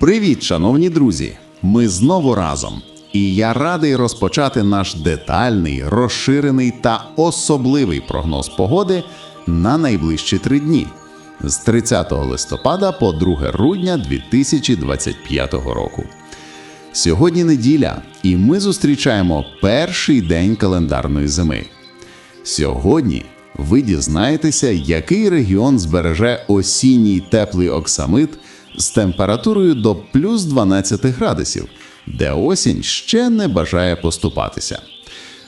Привіт, шановні друзі! Ми знову разом. І я радий розпочати наш детальний, розширений та особливий прогноз погоди на найближчі три дні з 30 листопада по 2 грудня 2025 року. Сьогодні неділя, і ми зустрічаємо перший день календарної зими. Сьогодні ви дізнаєтеся, який регіон збереже осінній теплий оксамит з температурою до плюс 12 градусів, де осінь ще не бажає поступатися.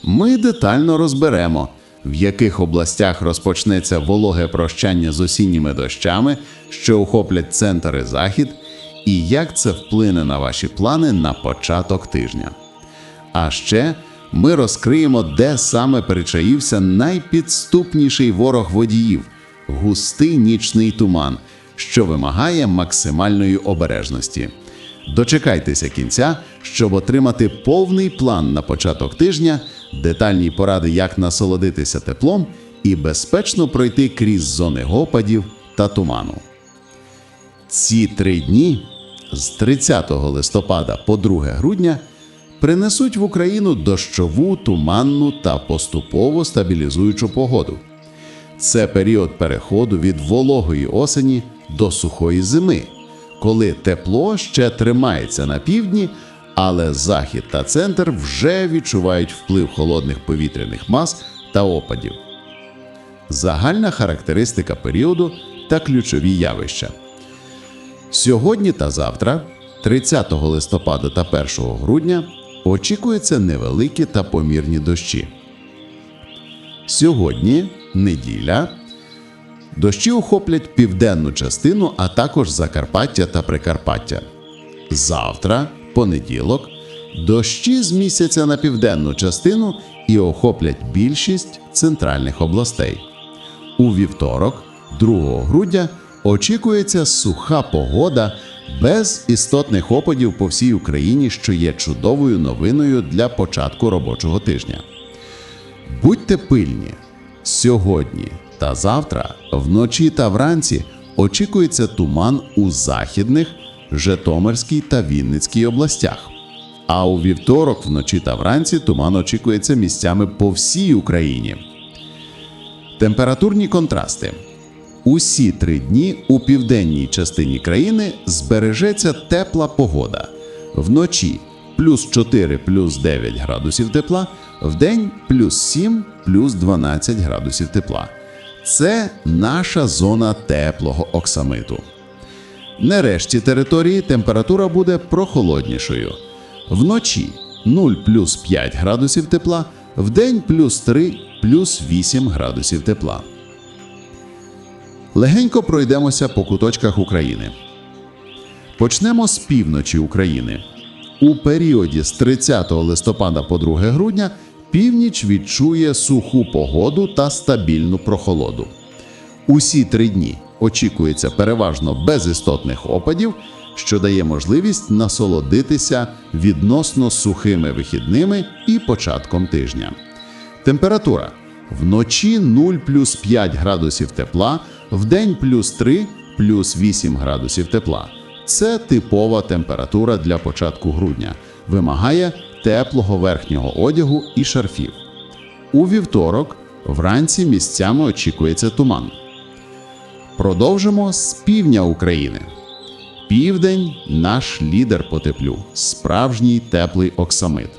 Ми детально розберемо, в яких областях розпочнеться вологе прощання з осінніми дощами, що охоплять центр і захід, і як це вплине на ваші плани на початок тижня. А ще ми розкриємо, де саме перечаївся найпідступніший ворог водіїв густий нічний туман, що вимагає максимальної обережності. Дочекайтеся кінця, щоб отримати повний план на початок тижня, детальні поради, як насолодитися теплом і безпечно пройти крізь зони опадів та туману. Ці три дні з 30 листопада по 2 грудня принесуть в Україну дощову, туманну та поступово стабілізуючу погоду. Це період переходу від вологої осені до сухої зими, коли тепло ще тримається на півдні, але захід та центр вже відчувають вплив холодних повітряних мас та опадів. Загальна характеристика періоду та ключові явища. Сьогодні та завтра, 30 листопада та 1 грудня, очікуються невеликі та помірні дощі. Сьогодні неділя. Дощі охоплять південну частину, а також Закарпаття та Прикарпаття. Завтра, понеділок, дощі змістяться на південну частину і охоплять більшість центральних областей. У вівторок, 2 грудня, очікується суха погода без істотних опадів по всій Україні, що є чудовою новиною для початку робочого тижня. Будьте пильні. Сьогодні та завтра, вночі та вранці, очікується туман у західних, Житомирській та Вінницькій областях. А у вівторок, вночі та вранці, туман очікується місцями по всій Україні. Температурні контрасти. Усі три дні у південній частині країни збережеться тепла погода. Вночі плюс 4 плюс 9 градусів тепла, вдень плюс 7 плюс 12 градусів тепла. Це наша зона теплого оксамиту. На решті території температура буде прохолоднішою. Вночі 0 плюс 5 градусів тепла, вдень плюс 3 плюс 8 градусів тепла. Легенько пройдемося по куточках України. Почнемо з півночі України. У періоді з 30 листопада по 2 грудня північ відчує суху погоду та стабільну прохолоду. Усі три дні очікується переважно без істотних опадів, що дає можливість насолодитися відносно сухими вихідними і початком тижня. Температура вночі 0 плюс 5 градусів тепла, вдень плюс 3 плюс 8 градусів тепла. Це типова температура для початку грудня. Вимагає теплого верхнього одягу і шарфів. У вівторок вранці місцями очікується туман. Продовжимо з півдня України. Південь наш лідер по теплю, справжній теплий оксамит.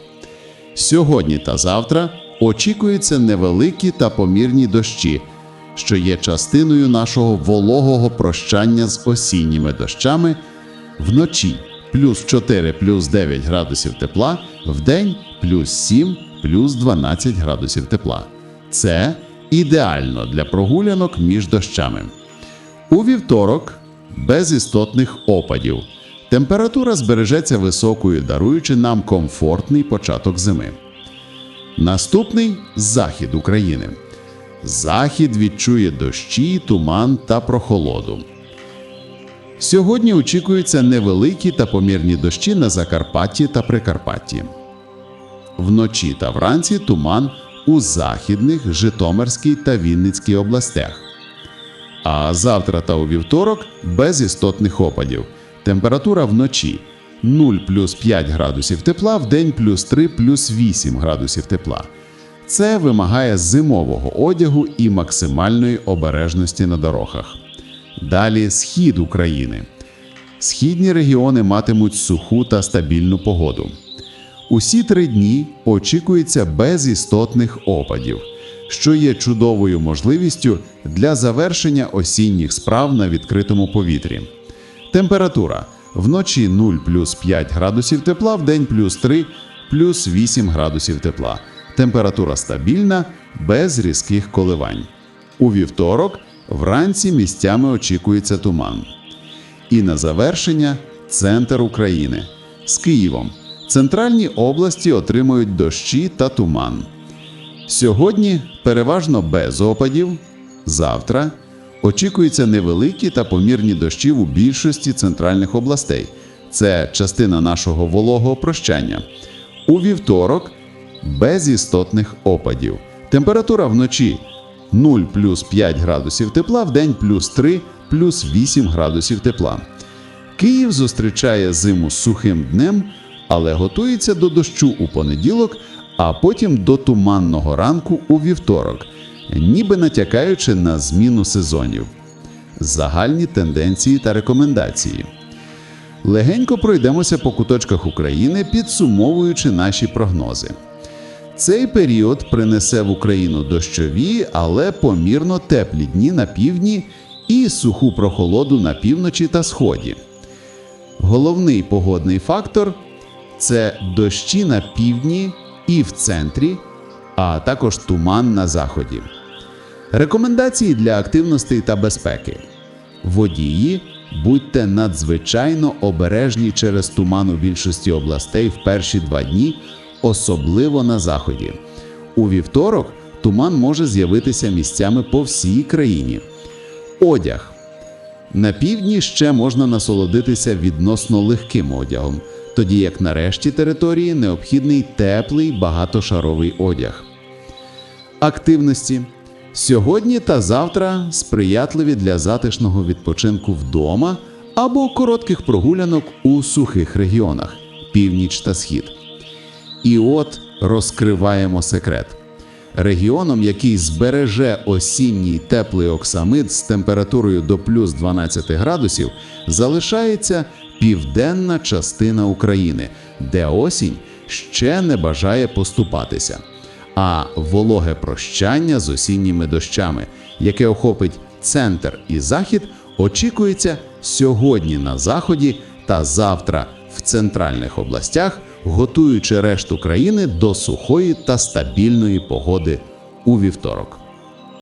Сьогодні та завтра очікуються невеликі та помірні дощі, що є частиною нашого вологого прощання з осінніми дощами вночі плюс 4 плюс 9 градусів тепла, вдень плюс 7 плюс 12 градусів тепла. Це ідеально для прогулянок між дощами. У вівторок без істотних опадів. Температура збережеться високою, даруючи нам комфортний початок зими. Наступний захід України. Захід відчує дощі, туман та прохолоду. Сьогодні очікуються невеликі та помірні дощі на Закарпатті та Прикарпатті. Вночі та вранці туман у західних, Житомирській та Вінницькій областях. А завтра та у вівторок без істотних опадів. Температура вночі 0 плюс 5 градусів тепла, в день плюс 3 плюс 8 градусів тепла. Це вимагає зимового одягу і максимальної обережності на дорогах. Далі схід України. Східні регіони матимуть суху та стабільну погоду. Усі три дні очікується без істотних опадів, що є чудовою можливістю для завершення осінніх справ на відкритому повітрі. Температура вночі 0 плюс 5 градусів тепла, в день плюс 3 плюс 8 градусів тепла. Температура стабільна, без різких коливань. У вівторок вранці місцями очікується туман. І на завершення центр України з Києвом. Центральні області отримують дощі та туман. Сьогодні переважно без опадів. Завтра очікуються невеликі та помірні дощі у більшості центральних областей. Це частина нашого вологого прощання. У вівторок без істотних опадів. Температура вночі 0 плюс 5 градусів тепла, в день плюс 3 плюс 8 градусів тепла. Київ зустрічає зиму сухим днем, але готується до дощу у понеділок, а потім до туманного ранку у вівторок, ніби натякаючи на зміну сезонів. Загальні тенденції та рекомендації. Легенько пройдемося по куточках України, підсумовуючи наші прогнози. Цей період принесе в Україну дощові, але помірно теплі дні на півдні і суху прохолоду на півночі та сході. Головний погодний фактор це дощі на півдні і в центрі, а також туман на заході. Рекомендації для активностей та безпеки. Водії будьте надзвичайно обережні через туман у більшості областей в перші два дні, особливо на заході. У вівторок туман може з'явитися місцями по всій країні. Одяг. На півдні ще можна насолодитися відносно легким одягом, тоді як на решті території необхідний теплий багатошаровий одяг. Активності. Сьогодні та завтра сприятливі для затишного відпочинку вдома або коротких прогулянок у сухих регіонах північ та схід. І от розкриваємо секрет. Регіоном, який збереже осінній теплий оксамит з температурою до плюс 12 градусів, залишається південна частина України, де осінь ще не бажає поступатися. А вологе прощання з осінніми дощами, яке охопить центр і захід, очікується сьогодні на заході та завтра в центральних областях, готуючи решту країни до сухої та стабільної погоди у вівторок.